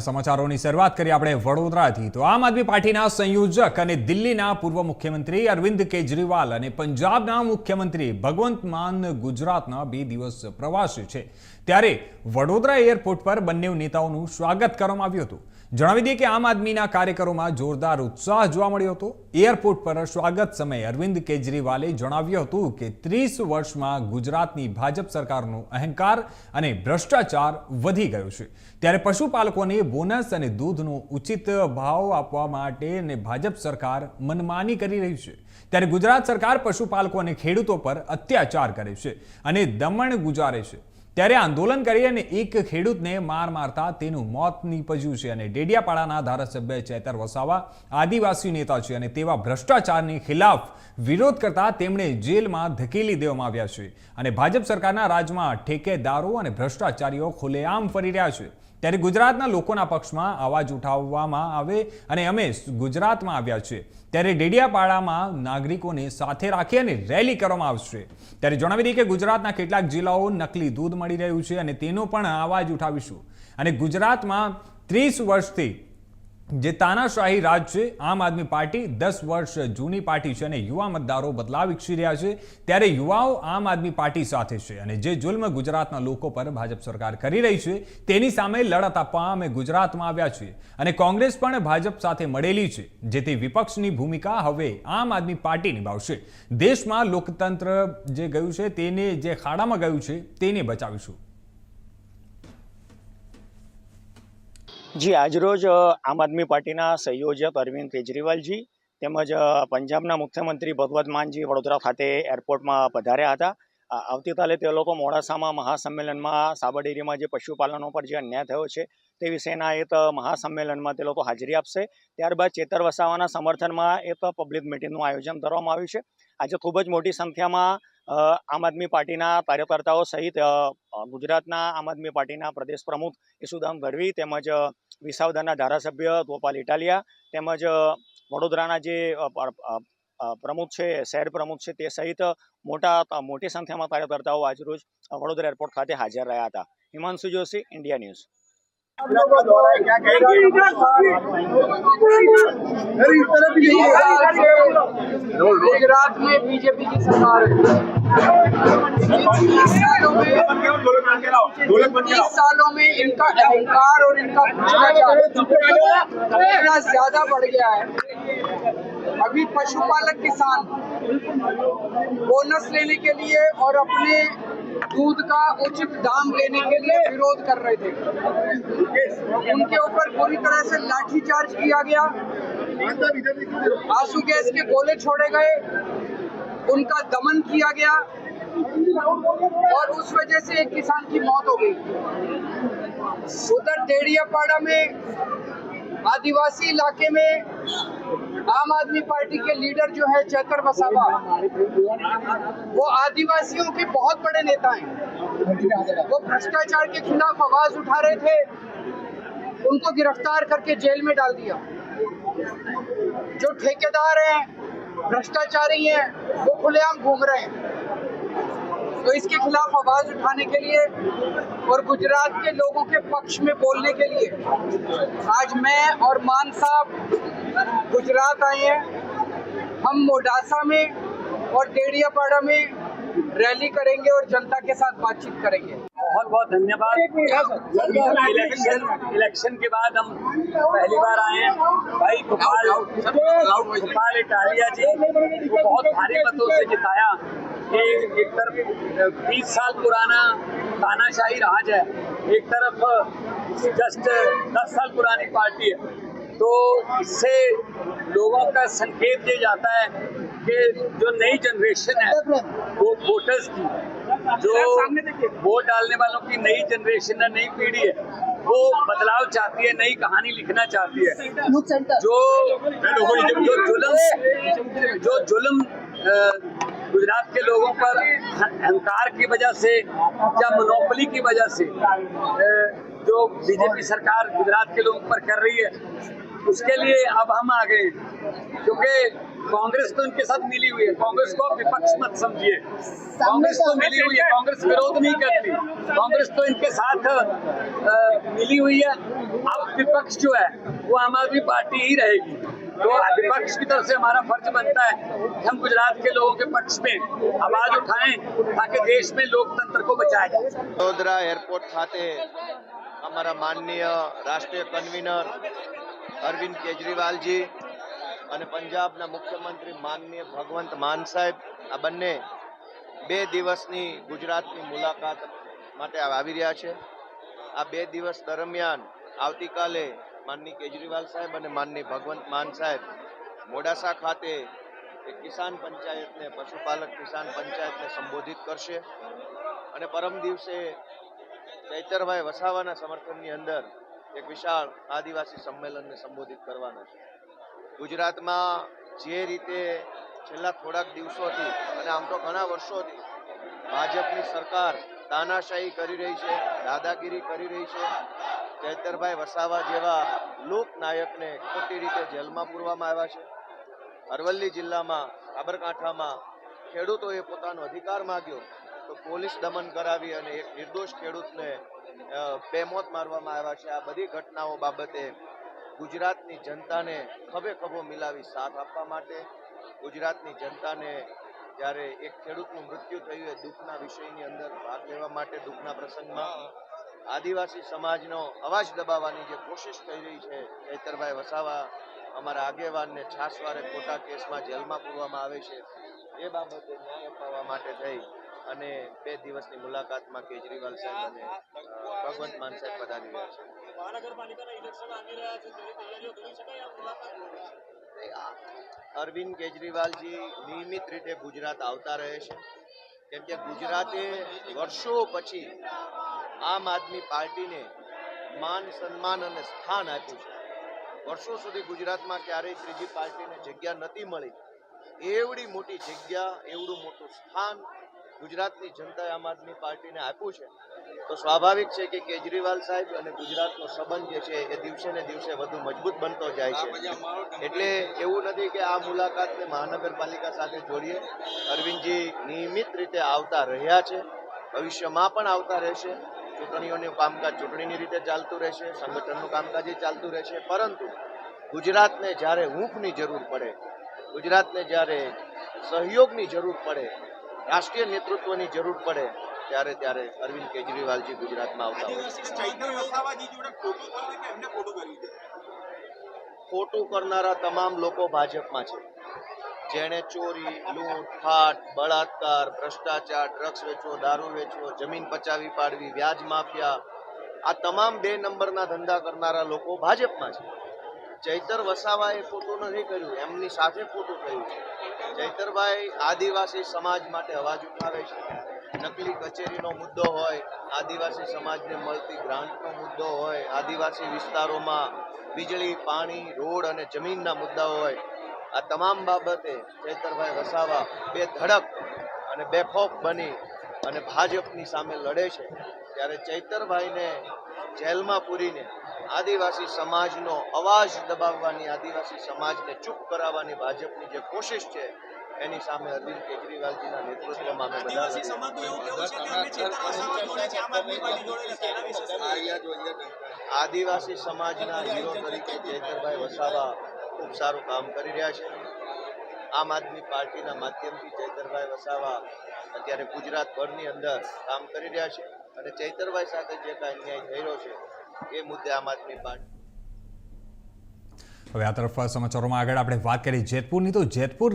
સમાચારોની શરૂઆત કરી આપણે વડોદરાથી. તો આમ આદમી પાર્ટીના સંયોજક અને દિલ્હીના પૂર્વ મુખ્યમંત્રી અરવિંદ કેજરીવાલ અને પંજાબના મુખ્યમંત્રી ભગવંત માન ગુજરાતના બે દિવસ પ્રવાસે છે. ત્યારે વડોદરા એરપોર્ટ પર બંને નેતાઓનું સ્વાગત કરવામાં આવ્યું હતું. જણાવી દઈએ કે આમ આદમીના કાર્યકરોમાં જોરદાર ઉત્સાહ જોવા મળ્યો હતો. એરપોર્ટ પર સ્વાગત સમયે અરવિંદ કેજરીવાલે જણાવ્યું હતું કે ત્રીસ વર્ષમાં ગુજરાતની ભાજપ સરકારનો અહંકાર અને ભ્રષ્ટાચાર વધી ગયો છે. ત્યારે પશુપાલકોને બોનસ અને દૂધનો ઉચિત ભાવ આપવા માટે અને ભાજપ સરકાર મનમાની કરી રહી છે. ત્યારે ગુજરાત સરકાર પશુપાલકો અને ખેડૂતો પર અત્યાચાર કરે છે અને દમણ ગુજારે છે. ત્યારે આંદોલન કરી અને એક ખેડૂતને માર મારતા તેનું મોત નીપજ્યું છે અને ડેડિયાપાડાના ધારાસભ્ય ચેતર વસાવા આદિવાસી નેતા છે અને તેવા ભ્રષ્ટાચારની ખિલાફ વિરોધ કરતા તેમણે જેલમાં ધકેલી દેવામાં આવ્યા છે. અને ભાજપ સરકારના રાજમાં ઠેકેદારો અને ભ્રષ્ટાચારીઓ ખુલ્લેઆમ ફરી રહ્યા છે. ત્યારે ગુજરાતના લોકોના પક્ષમાં અવાજ ઉઠાવવામાં આવે અને અમે ગુજરાતમાં આવ્યા છે ત્યારે ડેડિયાપાડામાં નાગરિકોને સાથે રાખી અને રેલી કરવામાં આવશે. ત્યારે જણાવી દઈએ કે ગુજરાતના કેટલાક જિલ્લાઓ નકલી દૂધ મળી રહ્યું છે અને તેનો પણ અવાજ ઉઠાવીશું. અને ગુજરાતમાં ત્રીસ વર્ષથી જે તાનાશાહી રાજ છે, આમ આદમી પાર્ટી દસ વર્ષ જૂની પાર્ટી છે અને યુવા મતદારો બદલાવ ઈચ્છી રહ્યા છે. ત્યારે યુવાઓ આમ આદમી પાર્ટી સાથે છે અને જે જુલ્મ ગુજરાતના લોકો પર ભાજપ સરકાર કરી રહી છે, તેની સામે લડત આપવા અમે ગુજરાતમાં આવ્યા છીએ. અને કોંગ્રેસ પણ ભાજપ સાથે મળેલી છે, જેથી વિપક્ષની ભૂમિકા હવે આમ આદમી પાર્ટી નિભાવશે. દેશમાં લોકતંત્ર જે ગયું છે, તેને જે ખાડામાં ગયું છે, તેને બચાવીશું. જી, આજરોજ આમ આદમી પાર્ટીના સંયોજક અરવિંદ કેજરીવાલજી તેમજ પંજાબના મુખ્યમંત્રી ભગવત માનજી વડોદરા ખાતે એરપોર્ટમાં પધાર્યા હતા. આવતીકાલે તે લોકો મોડાસામાં મહાસંમેલનમાં સાબરડેરીમાં જે પશુપાલનો પર જે અન્યાય થયો છે તે વિશેના એક મહાસંમેલનમાં તે લોકો હાજરી આપશે. ત્યારબાદ ચેતર વસાવાના સમર્થનમાં એક પબ્લિક મિટિંગનું આયોજન કરવામાં આવ્યું છે. આજે ખૂબ જ મોટી સંખ્યામાં આમ આદમી પાર્ટીના કાર્યકર્તાઓ સહિત ગુજરાતના આમ આદમી પાર્ટીના પ્રદેશ પ્રમુખ ઈસુદામ ગઢવી તેમજ વિસાવદરના ધારાસભ્ય ગોપાલ ઇટાલિયા તેમજ વડોદરાના જે પ્રમુખ છે, શહેર પ્રમુખ છે તે સહિત મોટા મોટી સંખ્યામાં કાર્યકર્તાઓ આજરોજ વડોદરા એરપોર્ટ ખાતે હાજર રહ્યા હતા. Himanshu Joshi, India news. Gujarat में बीजेपी की सरकार तीस सालों में तीस सालों में इनका अहंकार और इनका इतना ज़्यादा बढ़ गया है। अभी पशुपालक किसान बोनस लेने के लिए और अपने दूध का उचित दाम लेने के लिए विरोध कर रहे थे। उनके ऊपर पूरी तरह से लाठीचार्ज किया गया। आँसू गैस के गोले छोड़े गए, उनका दमन किया गया, और उस वजह से एक किसान की मौत हो गई। उधर देड़ियापाड़ा में, आदिवासी इलाके में, आम आदमी पार्टी के लीडर जो है चैतर वसावा वो आदिवासियों के बहुत बड़े नेता हैं। वो भ्रष्टाचार के खिलाफ आवाज़ उठा रहे थे, उनको गिरफ़्तार करके जेल में डाल दिया। जो ठेकेदार हैं, भ्रष्टाचारी हैं, वो खुलेआम घूम रहे हैं। तो इसके खिलाफ आवाज़ उठाने के लिए और गुजरात के लोगों के पक्ष में बोलने के लिए आज मैं और मान साहब गुजरात आए हैं। हम मोडासा में और डेड़ियापाड़ा में रैली करेंगे और जनता के साथ बातचीत करेंगे। बहुत बहुत धन्यवाद। इलेक्शन इलेक्शन के बाद हम पहली बार आए हैं। भाई गोपाल गोपाल इटालिया जी को बहुत भारी मतों से जिताया कि एक तरफ़ बीस साल पुराना तानाशाही राज है, एक तरफ़ जस्ट दस साल पुरानी पार्टी है। तो इससे लोगों का संकेत ये जाता है कि जो नई जनरेशन है, वो वोटर्स की जो वोट डालने वालों की नई जनरेशन है नई पीढ़ी है वो बदलाव चाहती है नई कहानी लिखना चाहती है जो जो जुल्म जो जुल्म अ, गुजरात के लोगों पर अहंकार की वजह से या मोनोपली की वजह से अ, जो बीजेपी सरकार गुजरात के लोगों पर कर रही है उसके लिए अब हम आ गए। क्योंकि कांग्रेस तो इनके साथ मिली हुई है। कांग्रेस को विपक्ष मत समझिए। कांग्रेस तो मिली हुई है। कांग्रेस विरोध नहीं करती। कांग्रेस तो इनके साथ आ, मिली हुई है। अब विपक्ष जो है वो आम आदमी पार्टी ही रहेगी। तो विपक्ष की तरफ़ से हमारा फ़र्ज़ बनता है कि हम गुजरात के लोगों के पक्ष में आवाज़ उठाएँ ताकि देश में लोकतंत्र को बचाया जाए। वडोदरा एयरपोर्ट खाते हमारा माननीय राष्ट्रीय कन्वीनर અરવિંદ કેજરીવાલજી અને પંજાબના મુખ્યમંત્રી માનનીય ભગવંત માન સાહેબ, આ બંને બે દિવસની ગુજરાતની મુલાકાત માટે આવી રહ્યા છે. આ બે દિવસ દરમિયાન આવતીકાલે માનની કેજરીવાલ સાહેબ અને માનની ભગવંત માન સાહેબ મોડાસા ખાતે કિસાન પંચાયતને પશુપાલક કિસાન પંચાયતને સંબોધિત કરશે. અને પરમ દિવસે ચૈતરભાઈ વસાવાના સમર્થનની અંદર એક વિશાળ આદિવાસી સંમેલનને સંબોધિત કરવાના છે. ગુજરાતમાં જે રીતે છેલ્લા થોડાક દિવસોથી અને આમ તો ઘણા વર્ષોથી ભાજપની સરકાર તાનાશાહી કરી રહી છે, દાદાગીરી કરી રહી છે, ચૈતરભાઈ વસાવા જેવા લોકનાયકને ખોટી રીતે જેલમાં પૂરવામાં આવ્યા છે. અરવલ્લી જિલ્લામાં, સાબરકાંઠામાં ખેડૂતોએ પોતાનો અધિકાર માગ્યો તો પોલીસ દમન કરાવી અને એક નિર્દોષ ખેડૂતને અ, બેમોત મારવામાં આવ્યા છે. આ બધી ઘટનાઓ બાબતે ગુજરાતની જનતાને ખભે ખભો મિલાવી સાથ આપવા માટે ગુજરાતની જનતાને જ્યારે એક ખેડૂતનું મૃત્યુ થયું એ દુઃખના વિષયની અંદર ભાગ લેવા માટે દુઃખના પ્રસંગમાં આદિવાસી સમાજનો અવાજ દબાવવાની જે કોશિશ થઈ રહી છે ચૈતરભાઈ વસાવા અમારા આગેવાનને છાસવારે ખોટા કેસમાં જેલમાં પૂરવામાં આવે છે એ બાબતે ન્યાય અપાવવા માટે થઈ. અને બે દિવસની મુલાકાતમાં કેજરીવાલ સાહેબ અને ભગવંત માન સાહેબ પધારી રહ્યા છે. અરવિંદ કેજરીવાલજી નિયમિત રીતે ગુજરાત આવતા રહે છે. કેમ કે ગુજરાતે વર્ષો પછી આમ આદમી પાર્ટીને માન સન્માન અને સ્થાન આપ્યું છે. વર્ષો સુધી ગુજરાતમાં ક્યારેય ત્રીજી પાર્ટીને જગ્યા નથી મળી. એવડી મોટી જગ્યા એવડું મોટું સ્થાન ગુજરાતની જનતાએ આમ આદમી પાર્ટીને આપ્યું છે, તો સ્વાભાવિક છે કે કેજરીવાલ સાહેબ અને ગુજરાતનો સંબંધ જે છે એ દિવસે ને દિવસે વધુ મજબૂત બનતો જાય છે. એટલે એવું નથી કે આ મુલાકાતને મહાનગરપાલિકા સાથે જોડીએ. અરવિંદજી નિયમિત રીતે આવતા રહ્યા છે, ભવિષ્યમાં પણ આવતા રહેશે. ચૂંટણીઓનું કામકાજ ચૂંટણીની રીતે ચાલતું રહેશે, સંગઠનનું કામકાજ ચાલતું રહેશે. પરંતુ ગુજરાતને જ્યારે હૂંફની જરૂર પડે, ગુજરાતને જ્યારે સહયોગની જરૂર પડે રાષ્ટ્રીય નેતૃત્વની જરૂર પડે ત્યારે ત્યારે અરવિંદ કેજરીવાલજી ગુજરાતમાં આવતા હોય. ખોટું કરનારા તમામ લોકો ભાજપમાં છે. જેણે ચોરી લૂંટ ફાટ બળાત્કાર ભ્રષ્ટાચાર ડ્રગ્સ વેચવો દારૂ વેચવો જમીન પચાવી પાડવી વ્યાજ માફિયા આ તમામ બે નંબરના ધંધા કરનારા લોકો ભાજપમાં છે. ચૈતર વસાવાએ ખોટું નથી કર્યું, એમની સાથે ખોટું થયું છે. ચૈતરભાઈ આદિવાસી સમાજ માટે અવાજ ઉઠાવે છે. નકલી કચેરીનો મુદ્દો હોય, આદિવાસી સમાજને મળતી ગ્રાન્ટનો મુદ્દો હોય, આદિવાસી વિસ્તારોમાં વીજળી, પાણી, રોડ અને જમીનના મુદ્દાઓ હોય, આ તમામ બાબતે ચૈતરભાઈ વસાવા બે ધડક અને બેખોફ બની અને ભાજપની સામે લડે છે. ત્યારે ચૈતરભાઈને જેલમાં પૂરીને આદિવાસી સમાજનો અવાજ દબાવવાની આદિવાસી સમાજને ચૂપ કરાવવાની ભાજપની જે કોશિશ છે એની સામે અરવિંદ કેજરીવાલજીના નેતૃત્વમાં અમે બધા આદિવાસી સમાજનું હીરો તરીકે ચૈતરભાઈ વસાવા ખૂબ સારું કામ કરી રહ્યા છે. આમ આદમી પાર્ટીના માધ્યમથી ચૈતરભાઈ વસાવા અત્યારે ગુજરાત ભરની અંદર કામ કરી રહ્યા છે. અને ચૈતરભાઈ સાથે જે કાંઈ અન્યાય થઈ રહ્યો છે એ મુદ્દે આમ આદમી પાર્ટી. હવે આ તરફ સમાચારોમાં આગળ આપણે વાત કરી જેતપુરની. તો જેતપુર